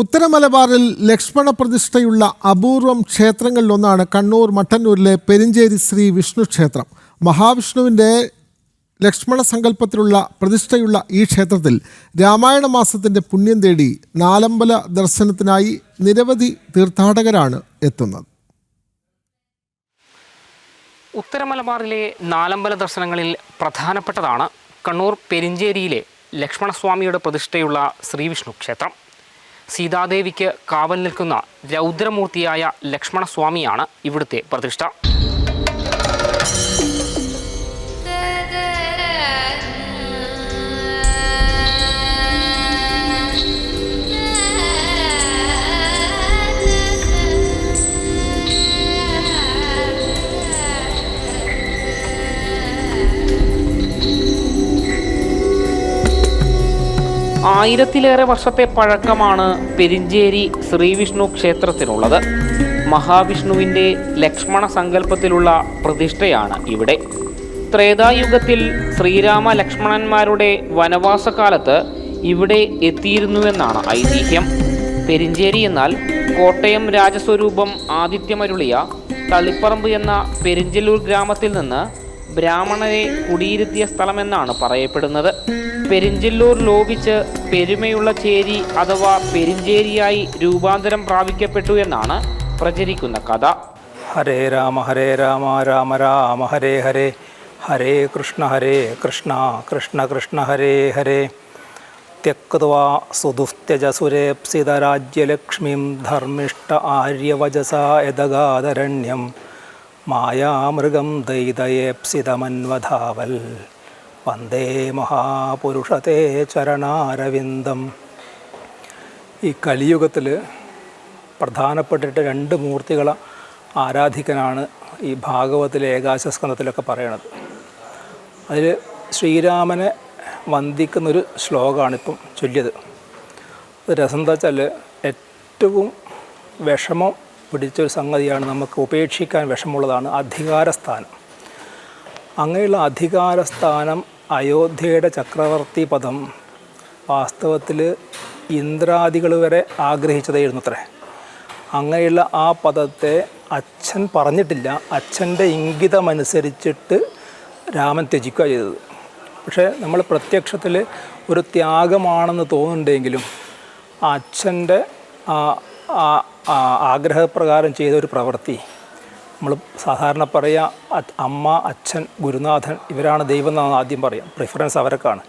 ഉത്തര മലബാറിൽ ലക്ഷ്മണ പ്രതിഷ്ഠയുള്ള അപൂർവം ക്ഷേത്രങ്ങളിലൊന്നാണ് കണ്ണൂർ മട്ടന്നൂരിലെ പെരിഞ്ചേരി ശ്രീ വിഷ്ണു ക്ഷേത്രം. മഹാവിഷ്ണുവിന്റെ ലക്ഷ്മണ സങ്കല്പത്തിലുള്ള പ്രതിഷ്ഠയുള്ള ഈ ക്ഷേത്രത്തിൽ രാമായണ മാസത്തിന്റെ പുണ്യം തേടി നാലമ്പല ദർശനത്തിനായി നിരവധി തീർത്ഥാടകരാണ് എത്തുന്നത്. ഉത്തര മലബാറിലെ നാലമ്പല ദർശനങ്ങളിൽ പ്രധാനപ്പെട്ടതാണ് കണ്ണൂർ പെരിഞ്ചേരിയിലെ ലക്ഷ്മണസ്വാമിയുടെ പ്രതിഷ്ഠയുള്ള ശ്രീവിഷ്ണു ക്ഷേത്രം. സീതാദേവിക്ക് കാവൽ നിൽക്കുന്ന രൗദ്രമൂർത്തിയായ ലക്ഷ്മണസ്വാമിയാണ് ഇവിടുത്തെ പ്രതിഷ്ഠ. ആയിരത്തിലേറെ വർഷത്തെ പഴക്കമാണ് പെരിഞ്ചേരി ശ്രീവിഷ്ണു ക്ഷേത്രത്തിനുള്ളത്. മഹാവിഷ്ണുവിന്റെ ലക്ഷ്മണ സങ്കല്പത്തിലുള്ള പ്രതിഷ്ഠയാണ് ഇവിടെ. ത്രേതായുഗത്തിൽ ശ്രീരാമ ലക്ഷ്മണന്മാരുടെ വനവാസകാലത്ത് ഇവിടെ എത്തിയിരുന്നുവെന്നാണ് ഐതിഹ്യം. പെരിഞ്ചേരി എന്നാൽ കോട്ടയം രാജസ്വരൂപം ആദിത്യമരുളിയ തളിപ്പറമ്പ് എന്ന പെരിഞ്ചല്ലൂർ ഗ്രാമത്തിൽ നിന്ന് ബ്രാഹ്മണരെ കുടിയിരുത്തിയ സ്ഥലമെന്നാണ് പറയപ്പെടുന്നത്. പെരിഞ്ചല്ലൂർ ലോപിച്ച് പെരുമയുള്ള ചേരി അഥവാ പെരിഞ്ചേരിയായി രൂപാന്തരം പ്രാപിക്കപ്പെട്ടു എന്നാണ് പ്രചരിക്കുന്ന കഥ ഹരേ രാമ ഹരേ രാമ രാമ രാമ ഹരേ ഹരേ ഹരേ കൃഷ്ണ ഹരേ കൃഷ്ണ കൃഷ്ണ കൃഷ്ണ ഹരേ ഹരേ त्यक्त्वा सुदुस्त्यजसुरेप्सितराज्यलक्ष्मीं धर्मिष्ठ आर्यवजसा यदगादरण्यं मायामृगं दयिदयेप्सितमन्वधावल् വന്ദേ മഹാപുരുഷത്തെ ചരണാരവിന്ദം. ഈ കലിയുഗത്തിൽ പ്രധാനപ്പെട്ടിട്ട് രണ്ട് മൂർത്തികളെ ആരാധിക്കനാണ് ഈ ഭാഗവത്തിലെ ഏകാശസ്കന്ധത്തിലൊക്കെ പറയണത്. അതിൽ ശ്രീരാമനെ വന്ദിക്കുന്നൊരു ശ്ലോകമാണ് ഇപ്പം ചൊല്ലിയത്. രസം എന്താ വെച്ചാൽ ഏറ്റവും വിഷമം പിടിച്ചൊരു സംഗതിയാണ് നമുക്ക് ഉപേക്ഷിക്കാൻ വിഷമമുള്ളതാണ് അധികാരസ്ഥാനം. അങ്ങനെയുള്ള അധികാരസ്ഥാനം അയോധ്യയുടെ ചക്രവർത്തി പദം വാസ്തവത്തിൽ ഇന്ദ്രാദികൾ വരെ ആഗ്രഹിച്ചതായിരുന്നു അത്രേ അങ്ങനെയുള്ള ആ പദത്തെ അച്ഛൻ പറഞ്ഞിട്ടില്ല. അച്ഛന്റെ ഇംഗിതമനുസരിച്ചിട്ട് രാമൻ ത്യജിക്കുക ചെയ്തത്. പക്ഷേ നമ്മൾ പ്രത്യക്ഷത്തിൽ ഒരു ത്യാഗമാണെന്ന് തോന്നുന്നുണ്ടെങ്കിലും അച്ഛന്റെ ആഗ്രഹപ്രകാരം ചെയ്ത ഒരു പ്രവൃത്തി നമ്മൾ സാധാരണ പറയുക അമ്മ അച്ഛൻ ഗുരുനാഥൻ ഇവരാണ് ദൈവം എന്നാണ് ആദ്യം പറയാം പ്രിഫറൻസ് അവർക്കാണ്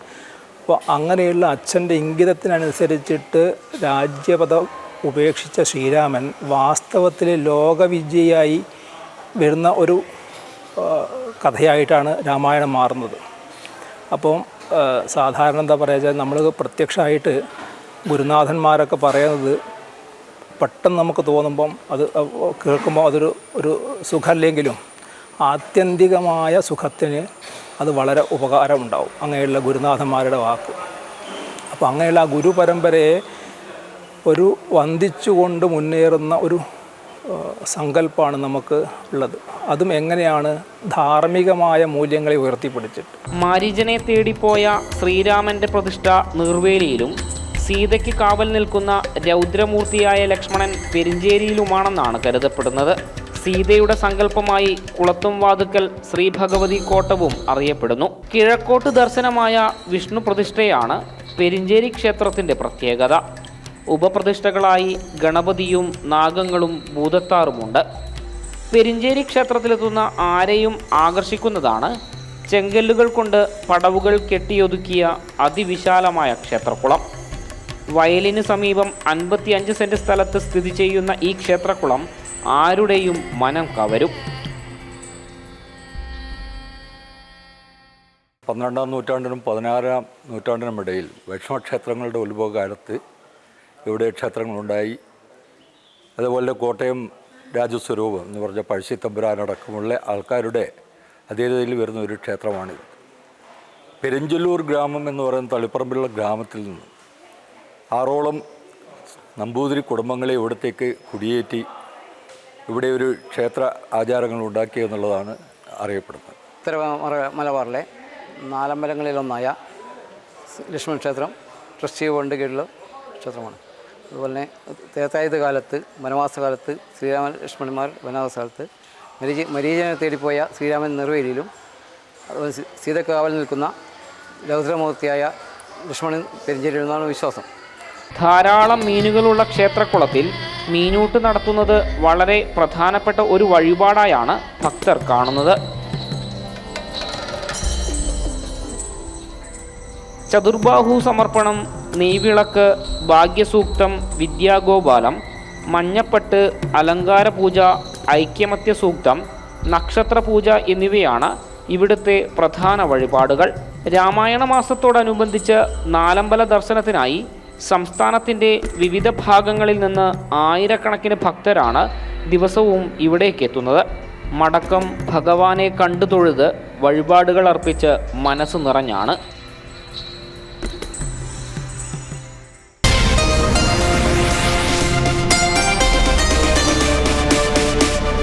അപ്പോൾ അങ്ങനെയുള്ള അച്ഛന്റെ ഇംഗിതത്തിനനുസരിച്ചിട്ട് രാജ്യപദം ഉപേക്ഷിച്ച ശ്രീരാമൻ വാസ്തവത്തിൽ ലോകവിജയായി വരുന്ന ഒരു കഥയായിട്ടാണ് രാമായണം മാറുന്നത്. അപ്പം സാധാരണ എന്താ പറയുക നമ്മൾ പ്രത്യക്ഷമായിട്ട് ഗുരുനാഥന്മാരൊക്കെ പറയുന്നത് പെട്ടെന്ന് നമുക്ക് തോന്നുമ്പം അത് കേൾക്കുമ്പോൾ അതൊരു ഒരു സുഖമല്ലെങ്കിലും ആത്യന്തികമായ സുഖത്തിന് അത് വളരെ ഉപകാരമുണ്ടാവും. അങ്ങനെയുള്ള ഗുരുനാഥന്മാരുടെ വാക്ക്. അപ്പോൾ അങ്ങനെയുള്ള ആ ഗുരു പരമ്പരയെ ഒരു വന്ദിച്ചുകൊണ്ട് മുന്നേറുന്ന ഒരു സങ്കല്പമാണ് നമുക്ക് ഉള്ളത്. അതും എങ്ങനെയാണ് ധാർമ്മികമായ മൂല്യങ്ങളെ ഉയർത്തിപ്പിടിച്ചിട്ട്. മാരീജനെ തേടിപ്പോയ ശ്രീരാമന്റെ പ്രതിഷ്ഠ നിർവേലിയിലും സീതയ്ക്ക് കാവൽ നിൽക്കുന്ന രൗദ്രമൂർത്തിയായ ലക്ഷ്മണൻ പെരിഞ്ചേരിയിലുമാണെന്നാണ് കരുതപ്പെടുന്നത്. സീതയുടെ സങ്കല്പമായി കുളത്തും വാതുക്കൽ ശ്രീ ഭഗവതി കോട്ടവും അറിയപ്പെടുന്നു. കിഴക്കോട്ട് ദർശനമായ വിഷ്ണു പ്രതിഷ്ഠയാണ് പെരിഞ്ചേരി ക്ഷേത്രത്തിന്റെ പ്രത്യേകത. ഉപപ്രതിഷ്ഠകളായി ഗണപതിയും നാഗങ്ങളും ഭൂതത്താറുമുണ്ട്. പെരിഞ്ചേരി ക്ഷേത്രത്തിലെത്തുന്ന ആരെയും ആകർഷിക്കുന്നതാണ് ചെങ്കല്ലുകൾ കൊണ്ട് പടവുകൾ കെട്ടിയൊതുക്കിയ അതിവിശാലമായ ക്ഷേത്രക്കുളം. വയലിന് സമീപം അൻപത്തിയഞ്ച് സെന്റ് സ്ഥലത്ത് സ്ഥിതി ചെയ്യുന്ന ഈ ക്ഷേത്രക്കുളം ആരുടെയും മനം കവരും. പന്ത്രണ്ടാം നൂറ്റാണ്ടിനും പതിനാറാം നൂറ്റാണ്ടിനും ഇടയിൽ വൈഷ്ണവക്ഷേത്രങ്ങളുടെ ഉത്ഭവകാലത്ത് ഇവിടെ ക്ഷേത്രങ്ങളുണ്ടായി. അതുപോലെ കോട്ടയം രാജസ്വരൂപം എന്ന് പറഞ്ഞ പഴശ്ശി തമ്പുരാനടക്കമുള്ള ആൾക്കാരുടെ അധീനതയിൽ വരുന്ന ഒരു ക്ഷേത്രമാണിത്. പെരിഞ്ചല്ലൂർ ഗ്രാമം എന്ന് പറയുന്ന തളിപ്പറമ്പിലുള്ള ഗ്രാമത്തിൽ നിന്ന് ആറോളം നമ്പൂതിരി കുടുംബങ്ങളെ ഇവിടത്തേക്ക് കുടിയേറ്റി ഇവിടെ ഒരു ക്ഷേത്ര ആചാരങ്ങൾ ഉണ്ടാക്കിയെന്നുള്ളതാണ് അറിയപ്പെടുന്നത്. ഉത്തര മലബാറിലെ നാലമ്പലങ്ങളിലൊന്നായ ലക്ഷ്മൺ ക്ഷേത്രം ട്രസ്റ്റി ബോർഡിന്റെ കീഴിലുള്ള ക്ഷേത്രമാണ്. അതുപോലെ തന്നെ തേത്തായുധ കാലത്ത് വനവാസ കാലത്ത് ശ്രീരാമ ലക്ഷ്മണന്മാർ വനവാസ കാലത്ത് മരീച മരീചനെ തേടിപ്പോയ ശ്രീരാമൻ നിറവേലിയിലും അതുപോലെ സീതക്കാവൽ നിൽക്കുന്ന ലൗദ്രമൂർത്തിയായ ലക്ഷ്മണൻ പെരിഞ്ചേരിയിലെന്നാണ് വിശ്വാസം. ധാരാളം മീനുകളുള്ള ക്ഷേത്രക്കുളത്തിൽ മീനൂട്ട് നടത്തുന്നത് വളരെ പ്രധാനപ്പെട്ട ഒരു വഴിപാടായാണ് ഭക്തർ കാണുന്നത്. ചതുർബാഹു സമർപ്പണം നെയ്വിളക്ക് ഭാഗ്യസൂക്തം വിദ്യാഗോപാലം മഞ്ഞപ്പട്ട് അലങ്കാര പൂജ ഐക്യമത്യ സൂക്തം നക്ഷത്ര പൂജ എന്നിവയാണ് ഇവിടുത്തെ പ്രധാന വഴിപാടുകൾ. രാമായണ മാസത്തോടനുബന്ധിച്ച് നാലമ്പല ദർശനത്തിനായി സംസ്ഥാനത്തിന്റെ വിവിധ ഭാഗങ്ങളിൽ നിന്ന് ആയിരക്കണക്കിന് ഭക്തരാണ് ദിവസവും ഇവിടേക്ക് എത്തുന്നത്. മടക്കം ഭഗവാനെ കണ്ടു തൊഴുത് വഴിപാടുകൾ അർപ്പിച്ച് മനസ്സ് നിറഞ്ഞാണ്